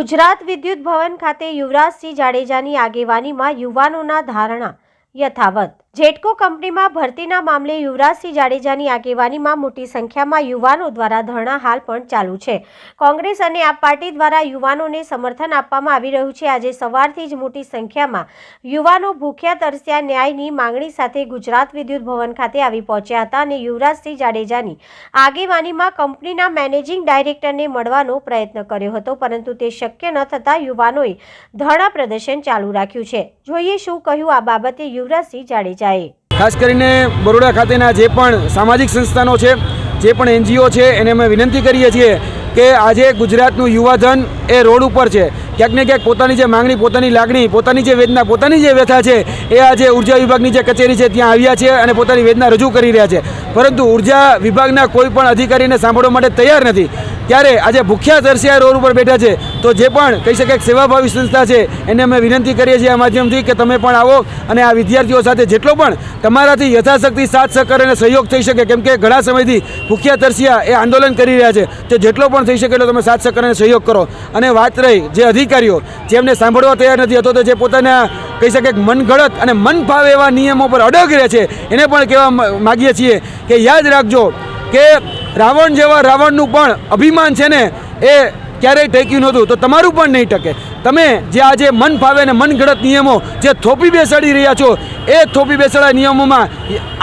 ગુજરાત વિદ્યુત ભવન ખાતે યુવરાજસિંહ જાડેજાની આગેવાનીમાં યુવાનોના ધારણા યથાવત. જેટકો કંપનીમાં ભરતીના મામલે યુવરાજસિંહ જાડેજાની આગેવાનીમાં મોટી સંખ્યામાં યુવાનો દ્વારા ધરણા હાલ પણ ચાલુ છે. કોંગ્રેસ અને આપ પાર્ટી દ્વારા યુવાનોને સમર્થન આપવામાં આવી રહ્યું છે. આજે સવારથી જ મોટી સંખ્યામાં યુવાનો ભૂખ્યા તરસ્યા ન્યાયની માંગણી સાથે ગુજરાત વિદ્યુત ભવન ખાતે આવી પહોંચ્યા હતા અને યુવરાજસિંહ જાડેજાની આગેવાનીમાં કંપનીના મેનેજિંગ ડાયરેક્ટરને મળવાનો પ્રયત્ન કર્યો હતો, પરંતુ તે શક્ય ન થતાં યુવાનોએ ધરણા પ્રદર્શન ચાલુ રાખ્યું છે. જોઈએ શું કહ્યું આ બાબતે યુવરાજસિંહ જાડેજાએ ખાસ કરીને બરોડા ખાતેના જે પણ સામાજિક સંસ્થાનો છે, જે પણ એનજીઓ છે, એને અમે વિનંતી કરીએ છીએ કે આજે ગુજરાતનું યુવાધન એ રોડ ઉપર છે. ક્યાંક ને ક્યાંક પોતાની જે માંગણી, પોતાની લાગણી, પોતાની જે વેદના, પોતાની જે વ્યથા છે, એ આજે ઊર્જા વિભાગની જે કચેરી છે, ત્યાં આવ્યા છે અને પોતાની વેદના રજૂ કરી રહ્યા છે. પરંતુ ઊર્જા વિભાગના કોઈ પણ અધિકારીને સાંભળવા માટે તૈયાર નથી. ત્યારે આજે ભૂખ્યા તરસ્યા રોડ ઉપર બેઠા છે. તો જે પણ કહી શકાય સેવાભાવી સંસ્થા છે, એને અમે વિનંતી કરીએ છીએ આ માધ્યમથી કે તમે પણ આવો અને આ વિદ્યાર્થીઓ સાથે જેટલો પણ તમારાથી યથાશક્તિ, સાથ, સહકાર અને સહયોગ થઈ શકે, કેમ કે ઘણા સમયથી ભૂખ્યા તરસ્યા એ આંદોલન કરી રહ્યા છે. તે જેટલો પણ થઈ શકે એટલો તમે સાથ, સહકાર અને સહયોગ કરો. અને વાત રહી જે અધિકારીઓ જેમને સાંભળવા તૈયાર નથી અથવા તો જે પોતાના કહી શકે મનગળત અને મન ફાવે એવા નિયમો પર અડગ રહે છે, એને પણ કહેવા માગીએ છીએ કે યાદ રાખજો કે રાવણ જેવા રાવણનું પણ અભિમાન છે ને, એ ક્યારેય ટેક્યું નહોતું. તો તમારું પણ નહીં ટકે. તમે જે આજે મન ફાવે ને મનગળત નિયમો જે થોપી બેસાડી રહ્યા છો, એ થોપી બેસાડા નિયમોમાં,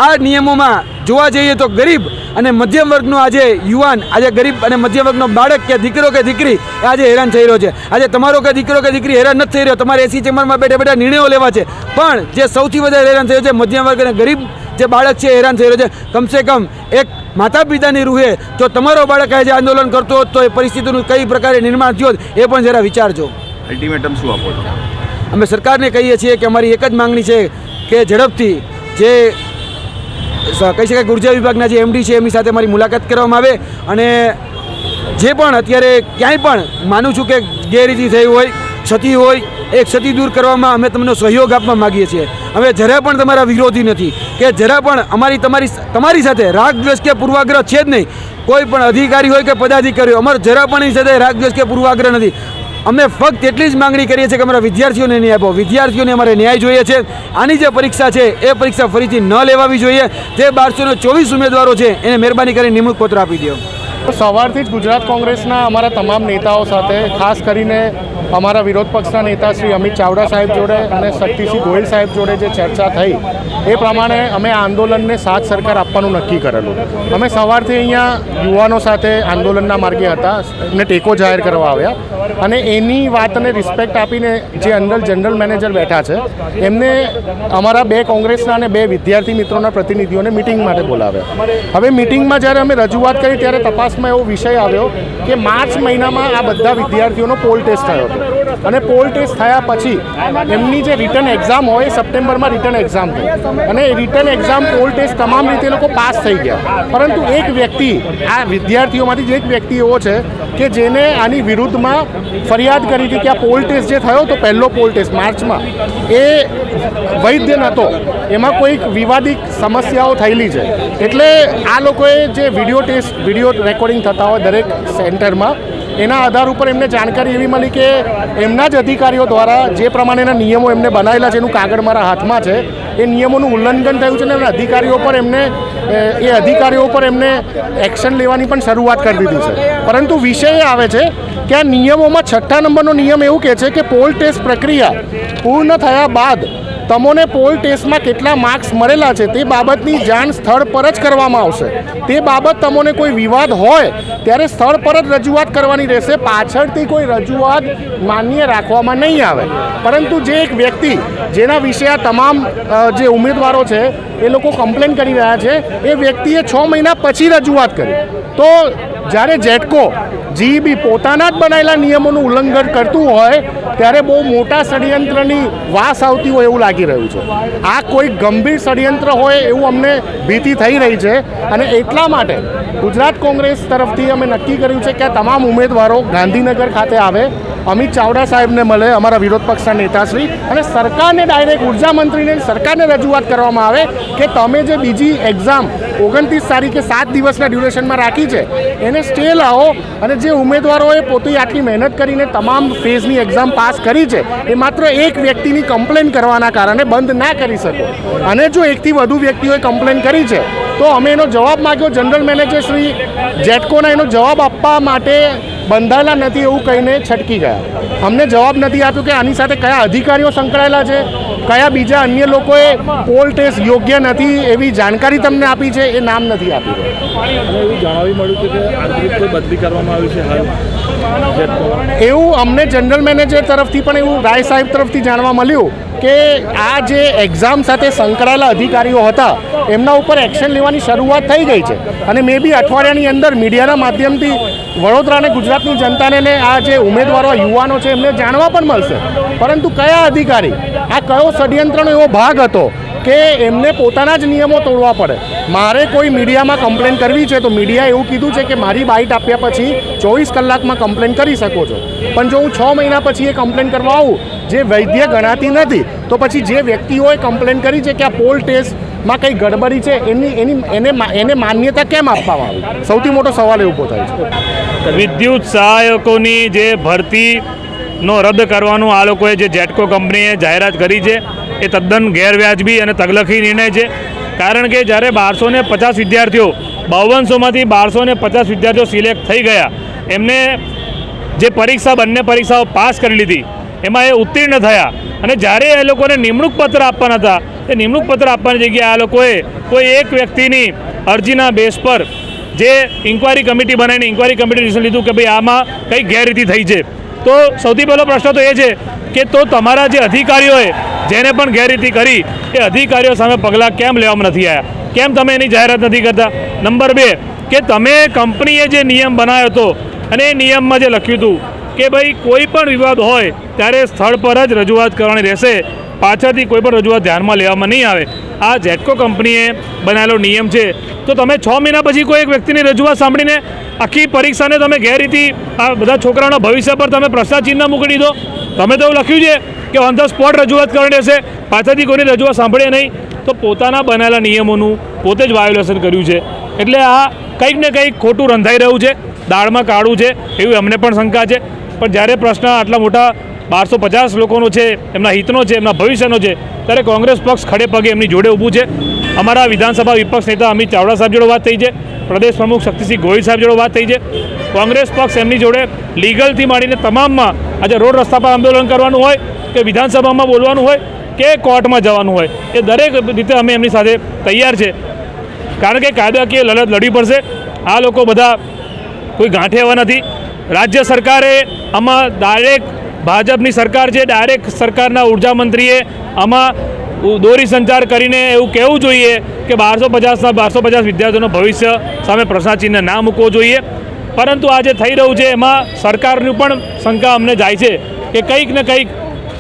આ નિયમોમાં જોવા જઈએ તો ગરીબ અને મધ્યમ વર્ગનો આજે યુવાન આજે ગરીબ અને મધ્યમ વર્ગનો બાળક કે દીકરો કે દીકરી એ આજે હેરાન થઈ રહ્યો છે. આજે તમારો કે દીકરો કે દીકરી હેરાન નથી થઈ રહ્યો. તમારે એસી ચેમ્બરમાં બેઠા બેઠા નિર્ણયો લેવા છે. પણ જે સૌથી વધારે હેરાન થયો છે મધ્યમ વર્ગ અને ગરીબ જે બાળક છે હેરાન થઈ રહ્યો છે. કમસે કમ એક માતા પિતાની રૂહે જો તમારો બાળક આજે આંદોલન કરતો હોત તો એ પરિસ્થિતિનું કઈ પ્રકારે નિર્માણ થયું એ પણ જરા વિચારજો. અલ્ટિમેટમ શું આપો અમે સરકારને કહીએ છીએ કે અમારી એક જ માંગણી છે કે ઝડપથી જે કહી શકાય ઊર્જા વિભાગના જે એમડી છે, એમની સાથે મારી મુલાકાત કરવામાં આવે અને જે પણ અત્યારે ક્યાંય પણ માનું છું કે ગેરરીતિ થઈ હોય, ક્ષતિ હોય, એ ક્ષતિ દૂર કરવામાં અમે તમને સહયોગ આપવા માગીએ છીએ. અમે જરા પણ તમારા વિરોધી નથી કે જરા પણ અમારી તમારી તમારી સાથે રાગ દ્વેષ કે પૂર્વાગ્રહ છે જ નહીં. કોઈ પણ અધિકારી હોય કે પદાધિકારી હોય અમારો જરા પણ એની સાથે રાગ દ્વેષ કે પૂર્વાગ્રહ નથી. અમે ફક્ત એટલી જ માંગણી કરીએ છીએ કે અમારા વિદ્યાર્થીઓને ન્યાય આપો. વિદ્યાર્થીઓને અમારે ન્યાય જોઈએ છે. આની જે પરીક્ષા છે, એ પરીક્ષા ફરીથી ન લેવાવી જોઈએ. જે બારસો ચોવીસ ઉમેદવારો છે, એને મહેરબાની કરીને નિમણૂક પત્ર આપી દો. સવારથી જ ગુજરાત કોંગ્રેસના અમારા તમામ નેતાઓ સાથે, ખાસ કરીને અમારા વિરોધ પક્ષના નેતા શ્રી અમિત ચાવડા સાહેબ જોડે અને શક્તિસિંહ ગોયલ સાહેબ જોડે જે ચર્ચા થઈ એ પ્રમાણે અમે આંદોલનને સાથ સરકાર આપવાનું નક્કી કરેલું. અમે સવારથી અહીંયા યુવાનો સાથે આંદોલનના માર્ગે હતા એમને ટેકો જાહેર કરવા આવ્યા. અને એની વાતને રિસ્પેક્ટ આપીને જે અંદર જનરલ મેનેજર બેઠા છે, એમને અમારા બે કોંગ્રેસના અને બે વિદ્યાર્થી મિત્રોના પ્રતિનિધિઓને મિટિંગ માટે બોલાવ્યા. હવે મિટિંગમાં જ્યારે અમે રજૂઆત કરી ત્યારે તપાસમાં એવો વિષય આવ્યો કે માર્ચ મહિનામાં આ બધા વિદ્યાર્થીઓનો પોલ ટેસ્ટ થયો હતો. અને પોલ ટેસ્ટ થયા પછી એમની જે રિટર્ન એક્ઝામ હોય સપ્ટેમ્બરમાં રિટર્ન એક્ઝામ થઈ અને રિટર્ન એક્ઝામ પોલ ટેસ્ટ તમામ રીતે લોકો પાસ થઈ ગયા. પરંતુ એક વ્યક્તિ, આ વિદ્યાર્થીઓમાંથી જ એક વ્યક્તિ એવો છે કે જેને આની વિરુદ્ધમાં ફરિયાદ કરી હતી કે આ પોલ ટેસ્ટ જે થયો તો પહેલો પોલ ટેસ્ટ માર્ચમાં, એ વૈદ્ય નહોતો. એમાં કોઈક વિવાદિત સમસ્યાઓ થયેલી છે. એટલે આ લોકોએ જે વીડિયો ટેસ્ટ વીડિયો રેકોર્ડિંગ થતા હોય દરેક સેન્ટરમાં, એના આધાર ઉપર એમને જાણકારી એવી મળી કે એમના જ અધિકારીઓ દ્વારા જે પ્રમાણેના નિયમો એમને બનાવેલા છે, એનું કાગળ મારા હાથમાં છે એ નિયમોનું ઉલ્લંઘન થયું છે ને એમના અધિકારીઓ પર એમને, એ એ અધિકારીઓ પર એમને એક્શન લેવાની પણ શરૂઆત કરી દીધી છે. પરંતુ વિષય એ આવે છે કે આ નિયમોમાં છઠ્ઠા નંબરનો નિયમ એવું કહે છે કે પોલ ટેસ્ટ પ્રક્રિયા પૂર્ણ થયા બાદ તમોને પોલ ટેસ્ટમાં કેટલા માર્ક્સ મળેલા છે તે બાબતની જાણ સ્થળ પર જ કરવામાં આવશે. તે બાબત તમોને કોઈ વિવાદ હોય, ત્યારે સ્થળ પર જ રજૂઆત કરવાની રહેશે. પાછળથી કોઈ રજૂઆત માન્ય રાખવામાં નહીં આવે. પરંતુ જે એક વ્યક્તિ, જેના વિશે આ તમામ જે ઉમેદવારો છે, એ લોકો કમ્પ્લેન કરી રહ્યા છે, એ વ્યક્તિએ છ મહિના પછી રજૂઆત કરી. તો જ્યારે જેટકો જીબી પોતાના જ બનાવેલા નિયમોનું ઉલ્લંઘન કરતું હોય, ત્યારે બહુ મોટા ષડયંત્રની વાસ આવતી હોય એવું લાગી રહ્યું છે. આ કોઈ ગંભીર ષડયંત્ર હોય એવું અમને ભીતિ થઈ રહી છે અને એટલા માટે ગુજરાત કોંગ્રેસ તરફથી અમે નક્કી કર્યું છે કે આ તમામ ઉમેદવારો ગાંધીનગર ખાતે આવે અમિત ચાવડા સાહેબને મળે, અમારા વિરોધ પક્ષના નેતાશ્રી અને સરકારને ડાયરેક્ટ ઊર્જા મંત્રીને, સરકારને રજૂઆત કરવામાં આવે કે તમે જે બીજી એક્ઝામ ઓગણત્રીસ તારીખે સાત દિવસના ડ્યુરેશનમાં રાખી છે, એને સ્ટે લાવો અને જે ઉમેદવારોએ પોતે આટલી મહેનત કરીને તમામ ફેઝની એક્ઝામ પાસ કરી છે, એ માત્ર એક વ્યક્તિની કમ્પ્લેન કરવાના કારણે બંધ ના કરી શકો. અને જો એકથી વધુ વ્યક્તિઓએ કમ્પ્લેન કરી છે, તો અમે એનો જવાબ માગ્યો જનરલ મેનેજર શ્રી જેટકોના એનો જવાબ આપવા માટે બંધાયેલા નથી એવું કહીને છટકી ગયા. અમને જવાબ નથી આપ્યો કે આની સાથે કયા અધિકારીઓ સંકળાયેલા છે કયા બીજા અન્ય લોકોએ પોલ ટેસ્ટ યોગ્ય નથી એવી જાણકારી તમને આપી છે એ નામ નથી આપ્યું. એવું જાણવા મળ્યું છે કે આંતરિક બદલી કરવામાં આવી છે હાલ. એવું અમને જનરલ મેનેજર તરફથી પણ એવું રાય સાહેબ તરફથી જાણવા મળ્યું કે આ જે એક્ઝામ સાથે સંકળાયેલા અધિકારીઓ હતા, એમના ઉપર એક્શન લેવાની શરૂઆત થઈ ગઈ છે. અને મે બી અઠવાડિયાની અંદર મીડિયાના માધ્યમથી વડોદરા અને ગુજરાતની જનતાને આ જે ઉમેદવારો યુવાનો છે, એમને જાણવા પણ મળશે. પરંતુ કયા અધિકારી? આ કયો ષડયંત્રનો એવો ભાગ હતો? કે એમને પોતાના જ નિયમો તોડવા પડે. મારે કોઈ મીડિયામાં કમ્પ્લેન કરવી છે તો મીડિયાએ એવું કીધું છે કે મારી બાઇટ આપ્યા પછી ચોવીસ કલાકમાં કમ્પ્લેન કરી શકો છો. પણ જો હું છ મહિના પછી એ કમ્પ્લેન કરવા આવું, જે વૈદ્ય ગણાતી નથી, તો પછી જે વ્યક્તિઓએ કમ્પ્લેન કરી છે કે આ પોલ ટેસ્ટમાં કંઈ ગડબડી છે, એની એની, એને એને માન્યતા કેમ આપવામાં આવી? સૌથી મોટો સવાલ એ ઊભો થાય છે. વિદ્યુત સહાયકોની જે ભરતીનો રદ કરવાનું આ લોકોએ જે જેટકો કંપનીએ જાહેરાત કરી છે એ તદ્દન ગેરવ્યાજબી અને તગલખી નિર્ણય છે. કારણ કે જ્યારે બારસો ને પચાસ વિદ્યાર્થીઓ, બાવનસોમાંથી બારસો ને પચાસ વિદ્યાર્થીઓ સિલેક્ટ થઈ ગયા, એમને જે પરીક્ષા, બંને પરીક્ષાઓ પાસ કરી લીધી, એમાં એ ઉત્તીર્ણ થયા. અને જ્યારે એ લોકોને નિમણૂક પત્ર આપવાના હતા, એ નિમણૂક પત્ર આપવાની જગ્યાએ આ લોકોએ કોઈ એક વ્યક્તિની અરજીના બેસ પર જે ઇન્કવાયરી કમિટી બનાવીને ઇન્કવાયરી કમિટી ડિસિઝન લીધું કે ભાઈ આમાં કંઈ ગેરરીતિ થઈ છે. તો સૌથી પહેલો પ્રશ્ન તો એ છે કે તો તમારા જે અધિકારીઓએ જેને પણ ગેરરીતિ કરી, એ અધિકારીઓ સામે પગલાં કેમ લેવામાં નથી આવ્યા? કેમ તમે એની જાહેરાત નથી કરતા? નંબર બે, કે તમે કંપનીએ જે નિયમ બનાવ્યો હતો, અને એ નિયમમાં જે લખ્યું હતું કે ભાઈ, કોઈ પણ વિવાદ હોય, ત્યારે સ્થળ પર જ રજૂઆત કરવાની રહેશે. પાછળથી કોઈ પણ રજૂઆત ધ્યાનમાં લેવામાં નહીં આવે. આ જેટકો કંપનીએ બનાવેલો નિયમ છે. તો તમે છ મહિના પછી કોઈ એક વ્યક્તિની રજૂઆત સાંભળીને આખી પરીક્ષાને તમે ગેરરીતિ, આ બધા છોકરાઓના ભવિષ્ય પર તમે પ્રશ્નાચિહ્ન મૂકી દીધો? તમે તો એવું લખ્યું છે. કે ઓન ધ સ્પોટ રજૂઆત કરવાની રહેશે. પાછળથી કોઈની રજૂઆત સાંભળે નહીં. તો પોતાના બનાવેલા નિયમોનું પોતે જ વાયોલેશન કર્યું છે. એટલે આ કંઈક ને કંઈક ખોટું રંધાઈ રહ્યું છે. દાળમાં કાળું છે. એવી અમને પણ શંકા છે. પણ જ્યારે પ્રશ્ન આટલા મોટા બારસો પચાસ લોકોનો છે, એમના હિતનો છે, એમના ભવિષ્યનો છે, ત્યારે કોંગ્રેસ પક્ષ ખડે પગે એમની જોડે ઊભું છે. અમારા વિધાનસભા વિપક્ષ નેતા અમિત ચાવડા સાહેબ જોડે વાત થઈ છે. પ્રદેશ પ્રમુખ શક્તિસિંહ ગોહિલ સાહેબ જોડે વાત થઈ છે. કોંગ્રેસ પક્ષ એમની જોડે લીગલથી માંડીને તમામમાં આજે રોડ રસ્તા પર આંદોલન કરવાનું હોય કે વિધાનસભામાં બોલવાનું હોય કે કોર્ટમાં જવાનું હોય, એ દરેક રીતે અમે એમની સાથે તૈયાર છે. કારણ કે કાયદાકીય લડત લડવી પડશે. આ લોકો બધા કોઈ ગાંઠે એવા નથી. રાજ્ય સરકારે આમાં ડાયરેક્ટ ભાજપની સરકાર છે ડાયરેક્ટ સરકારના ઊર્જા મંત્રીએ આમાં દોરી સંચાર કરીને એવું કહેવું જોઈએ કે બારસો પચાસના બારસો પચાસ વિદ્યાર્થીઓનું ભવિષ્ય સામે પ્રશ્નાચિહ્ન ના મૂકવો જોઈએ. પરંતુ આ જે થઈ રહ્યું છે એમાં સરકારનું પણ શંકા અમને જાય છે કે કંઈક ને કંઈક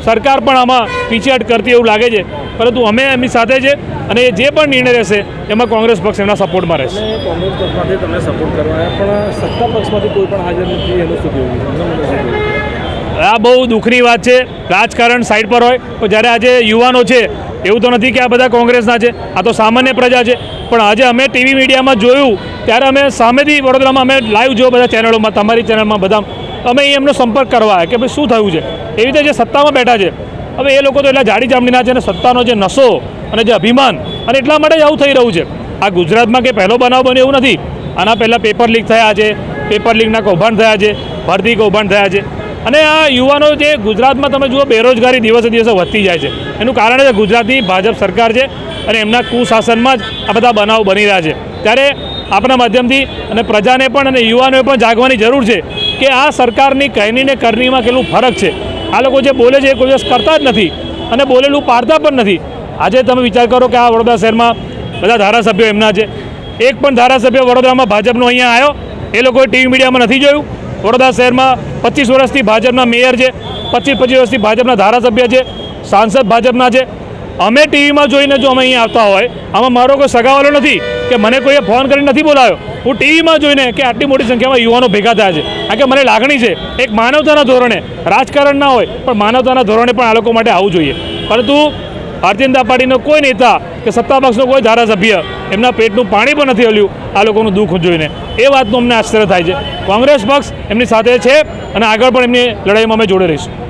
સરકાર પણ આમાં પીછેહટ કરતી એવું લાગે છે. પરંતુ અમે એમની સાથે છે અને એ જે પણ નિર્ણય રહેશે એમાં કોંગ્રેસ પક્ષ એમના સપોર્ટમાં રહેશે. કોંગ્રેસ પક્ષમાંથી તમે સપોર્ટ કરવા પણ સત્તા પક્ષમાંથી કોઈ પણ હાજર નથી એનું શું કહેવું? આ બહુ દુઃખની વાત છે રાજકારણ સાઈડ પર હોય તો જ્યારે આજે યુવાનો છે એવું તો નથી કે આ બધા કોંગ્રેસના છે આ તો સામાન્ય પ્રજા છે. પણ આજે અમે ટીવી મીડિયામાં જોયું ત્યારે અમે સામેથી વડોદરામાં અમે લાઈવ જો બધા ચેનલોમાં, તમારી ચેનલમાં બધા. અમે એ એમનો સંપર્ક કરવા કે ભાઈ શું થયું છે? એવી રીતે જે સત્તામાં બેઠા છે. હવે એ લોકો તો એટલા જાડી જામડીના છે અને સત્તાનો જે નશો અને જે અભિમાન અને એટલા માટે જ આવું થઈ રહ્યું છે. આ ગુજરાતમાં કે પહેલો બનાવ બન્યો એવું નથી. આના પહેલાં પેપર લીક થયા છે. પેપર લીકના કૌભાંડ થયા છે. ભરતી કૌભાંડ થયા છે. અને આ યુવાનો જે ગુજરાતમાં તમે જુઓ બેરોજગારી દિવસે દિવસે વધતી જાય છે. એનું કારણ છે ગુજરાતની ભાજપ સરકાર છે અને એમના કુશાસનમાં જ આ બધા બનાવ બની રહ્યા છે. ત્યારે આપણા માધ્યમથી અને પ્રજાને પણ અને યુવાનોએ પણ જાગવાની જરૂર છે કે આ સરકારની કહેની ને કરણીમાં કેટલું ફરક છે. આ લોકો જે બોલે છે એ કોઈ દિવસ કરતા જ નથી અને બોલેલું પાડતા પણ નથી. આજે તમે વિચાર કરો કે આ વડોદરા શહેરમાં બધા ધારાસભ્યો એમના છે. એક પણ ધારાસભ્ય વડોદરામાં ભાજપનો અહીંયા આવ્યો. એ લોકોએ ટીવી મીડિયામાં નથી જોયું. વડોદરા શહેરમાં પચીસ વર્ષથી ભાજપના મેયર છે, પચીસ પચીસ વર્ષથી ભાજપના ધારાસભ્ય છે, સાંસદ ભાજપના છે. અમે ટીવીમાં જોઈને જો અમે અહીંયા આવતા હોય, આમાં મારો કોઈ સગાવાલો નથી કે મને કોઈએ ફોન કરીને નથી બોલાવ્યો. હું ટીવીમાં જોઈને કે આટલી મોટી સંખ્યામાં યુવાનો ભેગા થયા છે. આ કે મને લાગણી છે, એક માનવતાના ધોરણે, રાજકારણ ના હોય, પણ માનવતાના ધોરણે પણ આ લોકો માટે આવવું જોઈએ. પરંતુ ભારતીય જનતા પાર્ટીનો કોઈ નેતા કે સત્તા પક્ષનો કોઈ ધારાસભ્ય એમના પેટનું પાણી પણ નથી હલ્યું, આ લોકોનું દુઃખ જોઈને. એ વાતનું અમને આશ્ચર્ય થાય છે. કોંગ્રેસ પક્ષ એમની સાથે છે અને આગળ પણ એમની લડાઈમાં અમે જોડે રહીશું.